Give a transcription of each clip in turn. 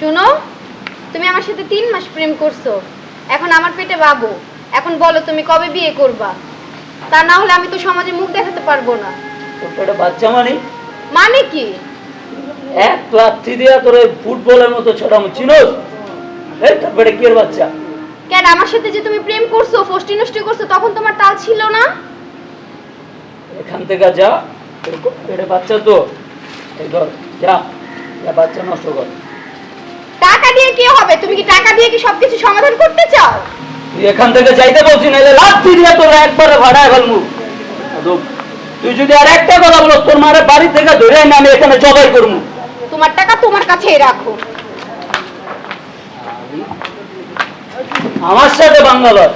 শুনো তুমি আমার সাথে তিন মাস প্রেম করছ। এখন আমার পেটে বাবু। এখন বলো তুমি কবে বিয়ে করবা? তা না হলে আমি তো সমাজে মুখ দেখাতে পারব না। তোর পেটে বাচ্চা মানে? মানে কি? এক লাথি দিয়া তোর ফুটবলের মতো ছোটামো চিনোস? এই তোর পেটে কি বাচ্চা? কেন আমার সাথে যে তুমি প্রেম করছ ফষ্টি নষ্টি করছ তখন তোমার তাল ছিল না? এখান থেকে যা কো- বাচ্চা তো। এই ধর যা বাচ্চা নষ্ট কর। দিয়ে কি হবে? তুমি কি টাকা দিয়ে কি সবকিছু সমাধান করতে চাও? তুই এখান থেকে যাইতে বলছি নাহলে লাথি দিয়ে তোর একবারে ভাড়ায় ফেলমু। আদব, তুই যদি আর একটা কথা বলো তোর মারে বাড়ি থেকে ধরে এনে আমি এখানে জবাই করব তোমার টাকা তোমার কাছেই রাখো। আমার সাথে বাঙ্গালোর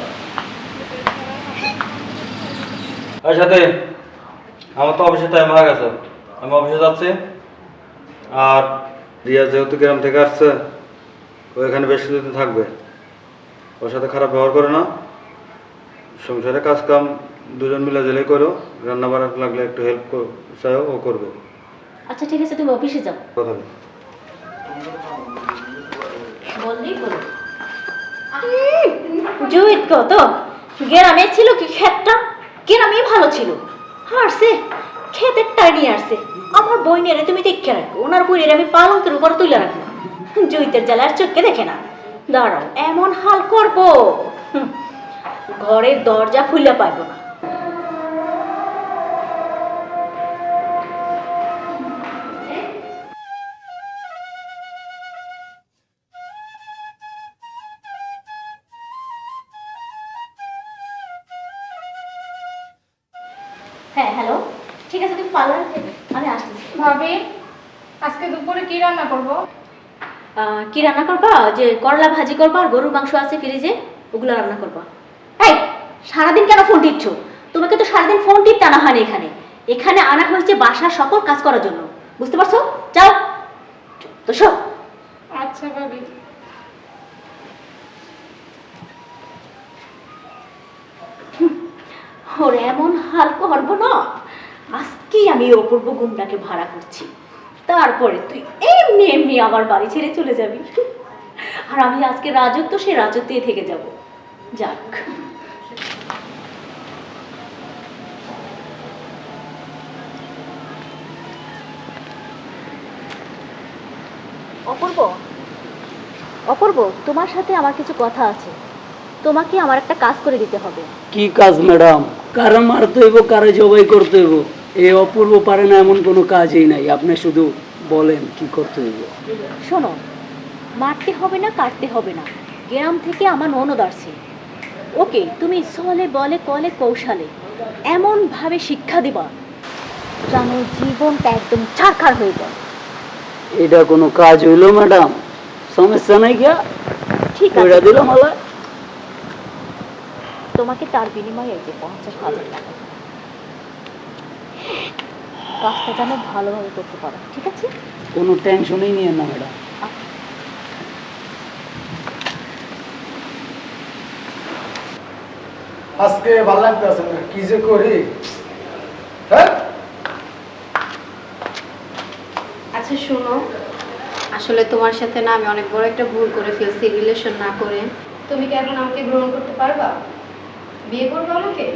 আর সাথে? আমার তো অফিসে টাইম হয়ে গেছে। আমি অফিসে যাচ্ছি। আর রিয়া যেহেতু গ্রাম থেকে আসছে ও এখানে বেশি দিন থাকবে। ওর সাথে খারাপ ব্যবহার করে না। সংসারে কাজ কাম দুজন মিলে জেলে করো। রান্না বান্না লাগলে একটু হেল্প চাইও ও করবে। আচ্ছা ঠিক আছে তুমি অফিসে যাও। কথা বলি। বললেই বলো। জুইত কত? গ্রামে ছিল কি ক্ষেতটা? গ্রামেই ভালো ছিল। হারছে ক্ষেতের টাইনি আসছে। আমার বইনেরে তুমি দেখে রাখো। ওনার বইনের আমি পালঙ্কের উপর তুলে রাখব জুইতের জ্বালার চোখকে দেখে না। দাঁড়াও, এমন হাল করব। ঘরের দরজা খুলে পাইবো না। হ্যাঁ হ্যালো, ঠিক আছে আমি আসতেছি ভাবি, আজকে দুপুরে কি রান্না করব? কি রান্না করবা? যে করলা ভাজি করবা আর গরুর মাংস আছে ফ্রিজে ওগুলো রান্না করবা। এই সারাদিন কেন ফোন টিপছো? তোমাকে তো সারাদিন ফোন টিপতে আনা হয়নি এখানে। এখানে আনা হয়েছে বাসার সকল কাজ করার জন্য। বুঝতে পারছ? যাও। তো শো। আচ্ছা ভাবি। ওর এমন হাল করব না। আজকেই আমি অপূর্ব গুন্ডাকে ভাড়া করছি। তারপরে তুই এমনি এমনি আমার বাড়ি ছেড়ে চলে যাবি। আর আমি আজকে রাজত্ব সে রাজত্বেই থেকে যাব। যাক। অপূর্ব অপূর্ব তোমার সাথে আমার কিছু কথা আছে। তোমাকে আমার একটা কাজ করে দিতে হবে। কি কাজ ম্যাডাম? কারও মারতে হইব কারও জবাই করতে হইব? এই অপূর্ব পারে না এমন কোনো কাজই নাই। আপনি শুধু বলেন কি করতে হইব? শোনো মারতে হবে না কাটতে হবে না। গ্রাম থেকে আমার ননদ আসছে। ওকে তুমি সলে বলে কলে কৌশলে এমনভাবে শিক্ষা দিবা যেন জীবনটা একদম ছারখার হয়ে যায়। এটা কোনো কাজ হইল ম্যাডাম? সমস্যা নাই গিয়া ঠিক আছে। দিলাম তোমাকে তার বিনিময়ে এই যে পঞ্চাশ হাজার টাকা কাজটা যেন ভালোভাবে করতে পারো ঠিক আছে? কোনো টেনশনই নিয়ে না ম্যাডাম। আজকে ভালো লাগতেছে না কি যে করি? হ্যাঁ? আচ্ছা শোনো। আসলে তোমার সাথে না আমি অনেক বড় একটা ভুল করে ফেলছি রিলেশন না করে। তুমি কি এখন আমাকে গ্রহণ করতে পারবা? বিয়ে করবে আমাকে?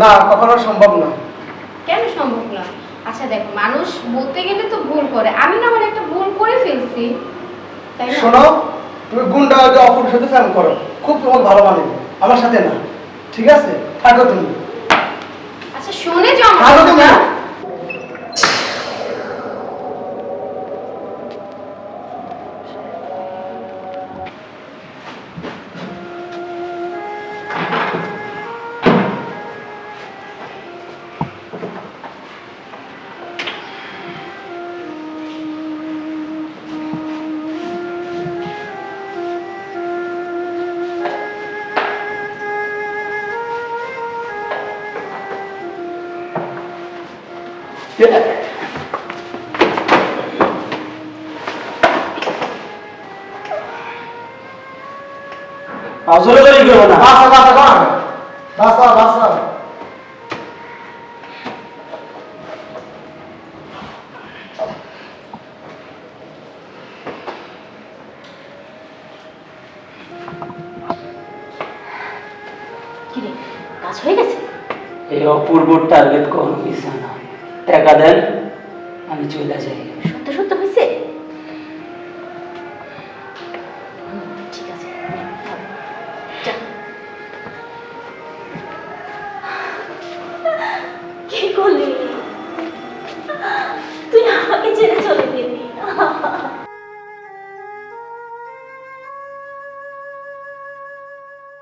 না কখনো সম্ভব না কেন সম্ভব না আচ্ছা দেখো মানুষ বলতে গেলে তো ভুল করে। আমি না মানে একটা ভুল করে ফেলছি। তাই না? শোনো তুমি গুন্ডা হয়তো অপর সাথে ফ্যান করো। খুব তোমার ভালো মানে আমার সাথে না। ঠিক আছে? থাকো তুমি। আচ্ছা শুনে যাও আমার থাকো তুমি। এই অপূর্ব টার্গেট কোন মিস না টাকা দেন আমি চলে যাই। সত্য সত্য হয়েছে? কি করলি? তুই আমাকে ছেড়ে চলে